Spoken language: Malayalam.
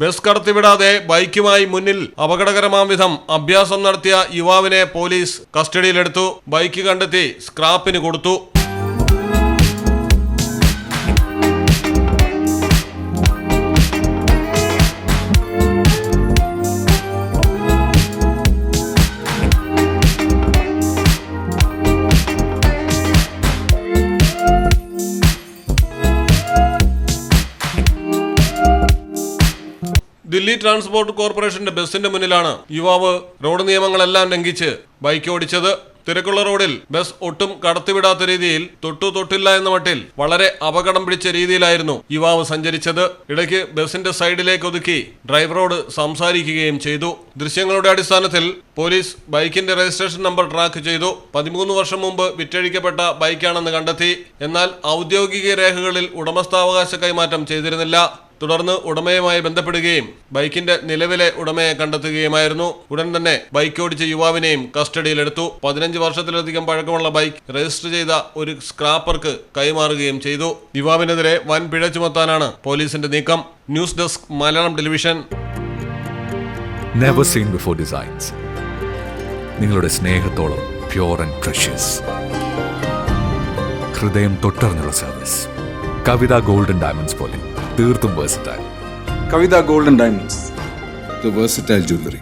ബസ് കടത്തിവിടാതെ ബൈക്കുമായി മുന്നിൽ അപകടകരമാം വിധം അഭ്യാസം നടത്തിയ യുവാവിനെ പോലീസ് കസ്റ്റഡിയിലെടുത്തു. ബൈക്ക് കണ്ടെത്തി സ്ക്രാപ്പിന് കൊടുത്തു. ദില്ലി ട്രാൻസ്പോർട്ട് കോർപ്പറേഷന്റെ ബസിന്റെ മുന്നിലാണ് യുവാവ് റോഡ് നിയമങ്ങളെല്ലാം ലംഘിച്ച് ബൈക്ക് ഓടിച്ചത്. തിരക്കുള്ള റോഡിൽ ബസ് ഒട്ടും കടത്തിവിടാത്ത രീതിയിൽ തൊട്ടു തൊട്ടില്ല എന്ന മട്ടിൽ വളരെ അപകടം പിടിച്ച രീതിയിലായിരുന്നു യുവാവ് സഞ്ചരിച്ചത്. ഇടയ്ക്ക് ബസിന്റെ സൈഡിലേക്ക് ഒതുക്കി ഡ്രൈവറോട് സംസാരിക്കുകയും ചെയ്തു. ദൃശ്യങ്ങളുടെ അടിസ്ഥാനത്തിൽ പോലീസ് ബൈക്കിന്റെ രജിസ്ട്രേഷൻ നമ്പർ ട്രാക്ക് ചെയ്തു. പതിമൂന്ന് വർഷം മുമ്പ് വിറ്റഴിക്കപ്പെട്ട ബൈക്കാണെന്ന് കണ്ടെത്തി. എന്നാൽ ഔദ്യോഗിക രേഖകളിൽ ഉടമസ്ഥാവകാശ കൈമാറ്റം ചെയ്തിരുന്നില്ല. തുടർന്ന് ഉടമയുമായി ബന്ധപ്പെടുകയും ബൈക്കിന്റെ നിലവിലെ ഉടമയെ കണ്ടെത്തുകയുമായിരുന്നു. ഉടൻ തന്നെ ബൈക്ക് ഓടിച്ച യുവാവിനെയും കസ്റ്റഡിയിലെടുത്തു. പതിനഞ്ച് വർഷത്തിലധികം പഴക്കമുള്ള ബൈക്ക് രജിസ്റ്റർ ചെയ്ത ഒരു സ്ക്രാപ്പർക്ക് കൈമാറുകയും ചെയ്തു. യുവാവിനെതിരെ വൻ പിഴ ചുമത്താനാണ് പോലീസിന്റെ നീക്കം. News desk Malayalam television. Never seen before designs നിങ്ങളുടെ സ്നേഹത്തോളം പ്യോർ ആൻഡ് പ്രഷ്യസ് ഹൃദയം തൊട്ടറിഞ്ഞുള്ള സർവീസ് കവിത ഗോൾഡൻ ഡയമണ്ട്സ് പോലെ. തീർത്തും കവിത ഗോൾഡൻ ഡയമണ്ട്സ് ജ്വല്ലറി